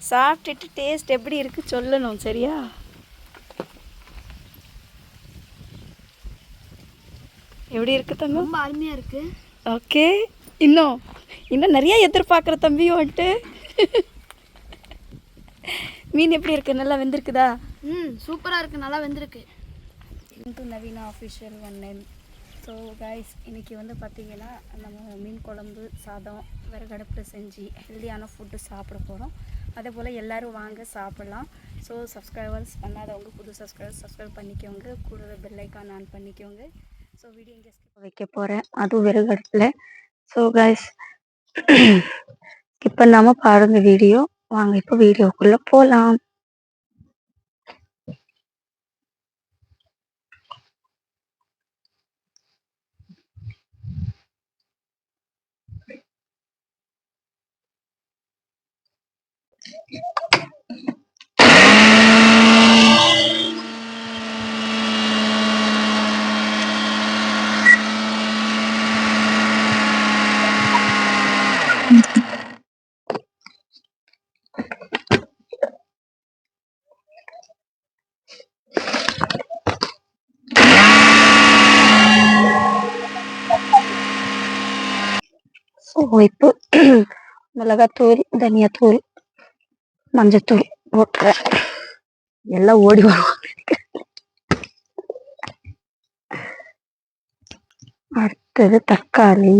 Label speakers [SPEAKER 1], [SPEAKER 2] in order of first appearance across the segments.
[SPEAKER 1] சாப்பிட்டுட்டு டேஸ்ட் எப்படி இருக்கு சொல்லணும் சரியா? எப்படி இருக்கு தங்கம்?
[SPEAKER 2] ரொம்ப அருமையாக இருக்குது
[SPEAKER 1] ஓகே இன்னும் இன்னும் நிறைய எதிர்பார்க்குற தம்பியும் வந்துட்டு மீன் எப்படி இருக்கு? நல்லா வெந்திருக்குதா?
[SPEAKER 2] ம் சூப்பராக இருக்குது நல்லா வெந்திருக்கு.
[SPEAKER 1] To Naveena official one so guys இன்னைக்கு வந்து பார்த்தீங்கன்னா நம்ம மீன் குழம்பு சாதம் விறகடுப்பில் செஞ்சு ஹெல்தியான ஃபுட்டு சாப்பிட போகிறோம் அதே போல் எல்லோரும் வாங்க சாப்பிட்லாம். ஸோ சப்ஸ்கிரைபர்ஸ் பண்ணாதவங்க புது சப்ஸ்கிரைபர்ஸ் சப்ஸ்கிரைப் பண்ணிக்கோங்க. கூடவே பெல்லைக்கான் ஆன் பண்ணிக்கோங்க. ஸோ வீடியோ இங்கே வைக்க போகிறேன் அதுவும் விறகடுப்பில் ஸோ கைஸ் ஸ்கிப் பண்ணாமல் பாருங்கள் வீடியோ வாங்க இப்போ வீடியோக்குள்ளே போகலாம் ஸோ இப்போ மிளகாத்தூள் தனியாத்தூள் மஞ்சத்தூள் போட்டுறேன் எல்லாம் ஓடி வருவாங்க. அடுத்தது தக்காளி.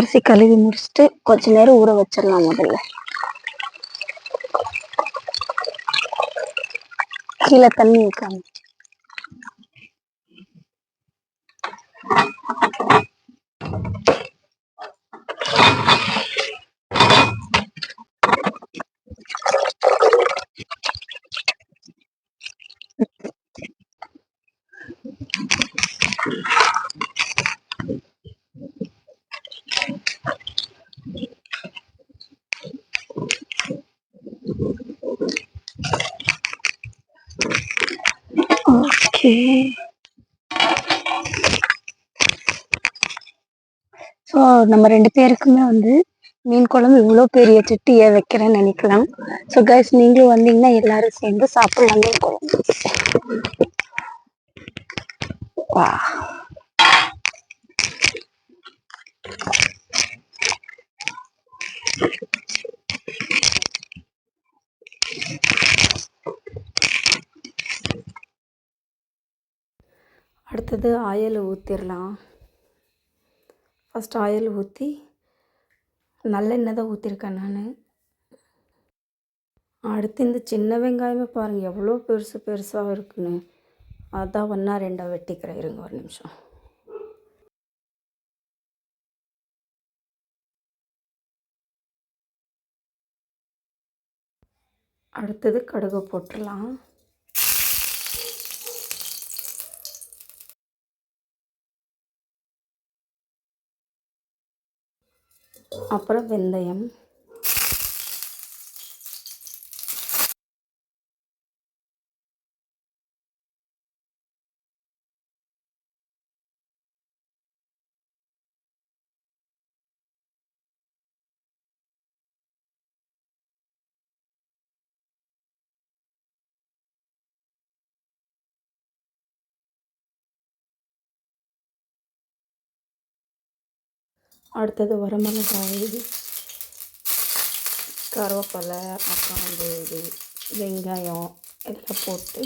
[SPEAKER 1] அரிசி கழுவி முடிச்சுட்டு கொஞ்ச நேரம் ஊற வச்சிடலாம் முதல்ல. கீழே தண்ணி வைக்காம ஓகே ஸோ நம்ம ரெண்டு பேருக்குமே வந்து மீன் குழம்பு இவ்வளோ பெரிய சட்டி ஏன் வைக்கிறேன்னு நினைக்கலாம். ஸோ கைஸ் நீங்களும் வந்தீங்கன்னா எல்லாரும் சேர்ந்து சாப்பிடலாம் மீன் குழம்பு. வா அடுத்தது ஆயில் ஊற்றிடலாம் ஃபஸ்ட் ஆயில் ஊற்றி நல்லெண்ணெய் தான் ஊற்றிருக்கேன் நான். அடுத்து இந்த சின்ன வெங்காயமே பாருங்கள் எவ்வளோ பெருசு பெருசாக இருக்குன்னு. அதான் ஒன்றா ரெண்டாக வெட்டிக்கிறேன். இருங்க ஒரு நிமிஷம். அடுத்தது கடுகு போட்டுடலாம். அப்புறம் வெந்தயம். அடுத்தது வரமிளகாய் கருவேப்பிலை அப்புறம் வந்து இது வெங்காயம் இதெல்லாம் போட்டு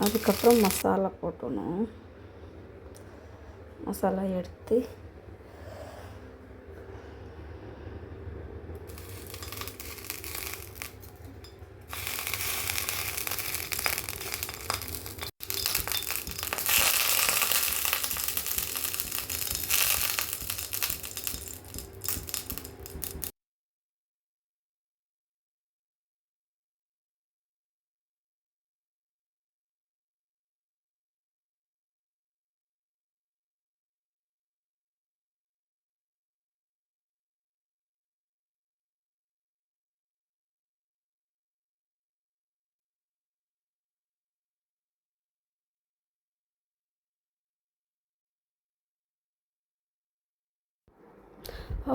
[SPEAKER 1] அதுக்கப்புறம் மசாலா போட்டணும் மசாலா எடுத்து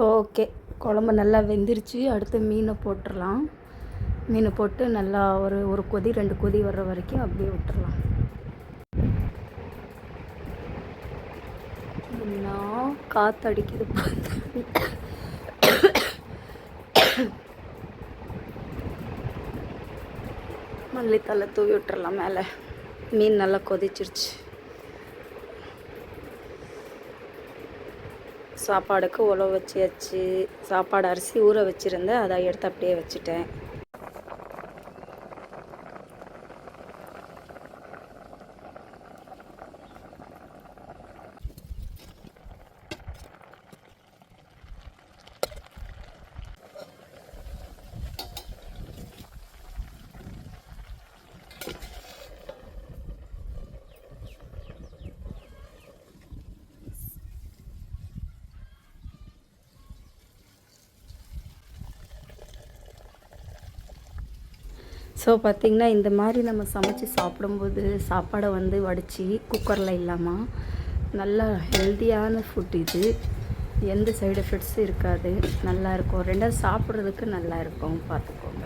[SPEAKER 1] ஓகே. குழம்பு நல்லா வெந்துருச்சு. அடுத்து மீனை போட்டுடலாம் மீனை போட்டு நல்லா ஒரு ஒரு கொதி ரெண்டு கொதி வர்ற வரைக்கும் அப்படியே விட்டுறலாம். என்ன காற்றடிக்குது மல்லித்தலை தூவி விட்டுறலாம் மேலே. மீன் நல்லா கொதிச்சிருச்சு. சாப்பாடுக்கு உழவு வச்சியாச்சு சாப்பாடு அரிசி ஊற வச்சுருந்தேன். அதை எடுத்து அப்படியே வச்சுட்டேன். ஸோ பார்த்திங்கன்னா இந்த மாதிரி நம்ம சமைச்சு சாப்பிடும்போது சாப்பாடை வந்து வடித்து குக்கரில் இல்லாமல் நல்ல ஹெல்த்தியான ஃபுட் இது. எந்த சைடு எஃபெக்ட்ஸும் இருக்காது. நல்லா இருக்கும். ரெண்டாவது சாப்பிட்றதுக்கு நல்லா இருக்கும். பார்த்துக்கோங்க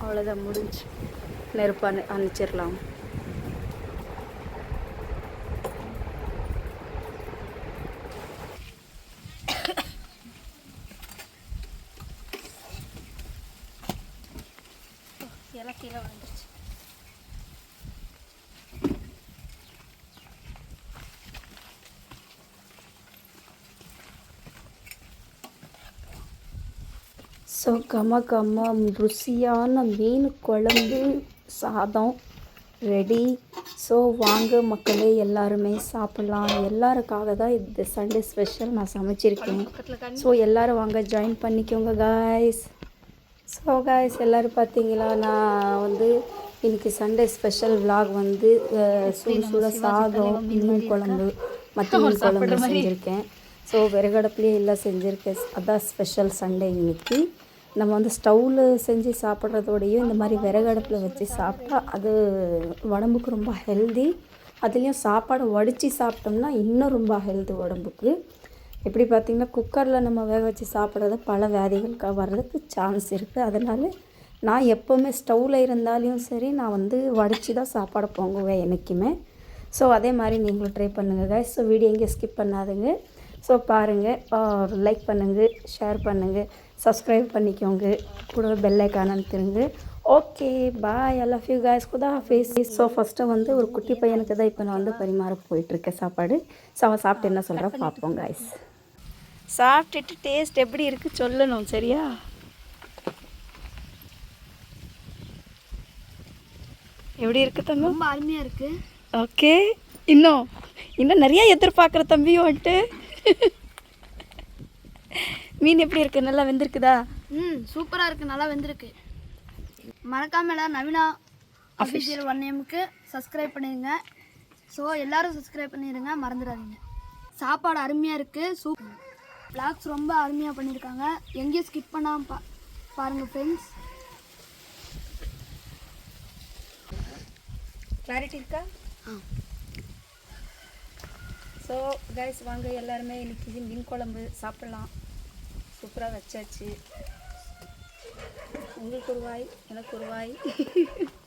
[SPEAKER 1] அவ்வளோதான் முடிஞ்சு. நெருப்பு அணு அனுப்பிச்சிடலாம் கீழே வந்துருச்சு ஸோ கம கம ருசியான மீன் குழம்பு சாதம் ரெடி ஸோ வாங்க மக்களே எல்லாருமே சாப்பிட்லாம். எல்லாருக்காக தான் இந்த சண்டே ஸ்பெஷல் நான் சமைச்சிருக்கேன். ஸோ எல்லாரும் வாங்க ஜாயின் பண்ணிக்கோங்க காய்ஸ் ஸோ காய்ஸ் எல்லோரும் பார்த்தீங்களா நான் வந்து இன்னைக்கு சண்டே ஸ்பெஷல் vlog வந்து சுட சுட சாதம் மீன் குழம்பு மத்தி மீன் குழம்பு செஞ்சுருக்கேன். ஸோ விறகடுப்புலேயே எல்லாம் செஞ்சுருக்கேன். அதான் ஸ்பெஷல் சண்டே இன்னைக்கு. நம்ம வந்து ஸ்டவ்வில் செஞ்சு சாப்பிட்றதோடையும் இந்த மாதிரி விறகடுப்பில் வச்சு சாப்பிட்டா அது உடம்புக்கு ரொம்ப ஹெல்தி அதுலேயும் சாப்பாடை வடித்து சாப்பிட்டோம்னா இன்னும் ரொம்ப ஹெல்தி உடம்புக்கு. எப்படி பார்த்திங்கன்னா குக்கரில் நம்ம வேக வச்சு சாப்பிட்றது பல வியாதிகள் வர்றதுக்கு சான்ஸ் இருக்குது அதனால் நான் எப்போவுமே ஸ்டவ்வில் இருந்தாலும் சரி நான் வந்து வடித்து தான் சாப்பாடு பொங்குவேன் என்றைக்குமே ஸோ அதே மாதிரி நீங்களும் ட்ரை பண்ணுங்கள் guys. ஸோ வீடியோ எங்கேயும் ஸ்கிப் பண்ணாதுங்க. ஸோ பாருங்கள் லைக் பண்ணுங்கள் ஷேர் பண்ணுங்கள் சப்ஸ்கிரைப் பண்ணிக்கோங்க. கூடவே bell icon திருங்க okay bye I love you guys. குதா ஃபேஸ் ஸோ ஃபஸ்ட்டு வந்து ஒரு குட்டி பையனுக்கு தான் இப்போ நான் வந்து பரிமாற போயிட்டுருக்கேன் சாப்பாடு. ஸோ அவன் சாப்பிட்டு என்ன சொல்கிறா பார்ப்போம் guys. சாப்பிட்டுட்டு டேஸ்ட் எப்படி இருக்குது சொல்லணும் சரியா? எப்படி இருக்கு தங்கம்
[SPEAKER 2] ரொம்ப அருமையாக இருக்கு.
[SPEAKER 1] ஓகே இன்னும் இன்னும் நிறைய எதிர்பார்க்குற தம்பி வந்துட்டு மீன் எப்படி இருக்கு? நல்லா வெந்திருக்குதா?
[SPEAKER 2] ம் சூப்பராக இருக்கு. நல்லா வெந்திருக்கு. மறக்காம எல்லாரும் நவீனா அஃபிஷியல் ஒன் நேமுக்கு சப்ஸ்கிரைப் பண்ணிடுங்க ஸோ எல்லாரும் சப்ஸ்கிரைப் பண்ணிடுங்க மறந்துடாதீங்க. சாப்பாடு அருமையாக இருக்குது சூப் பிளாக்ஸ் ரொம்ப அருமையாக பண்ணியிருக்காங்க எங்கேயும் ஸ்கிப் பண்ணாமல் பா பாருங்கள் ஃப்ரெண்ட்ஸ்
[SPEAKER 1] கிளாரிட்டி இருக்கா?
[SPEAKER 2] ஆ.
[SPEAKER 1] ஸோ கைஸ் வாங்க எல்லாருமே இன்னைக்கு மீன் குழம்பு சாப்பிடலாம். சூப்பராக வச்சாச்சு. உங்களுக்கு ஒரு வாய் எனக்கு ஒரு வாய்.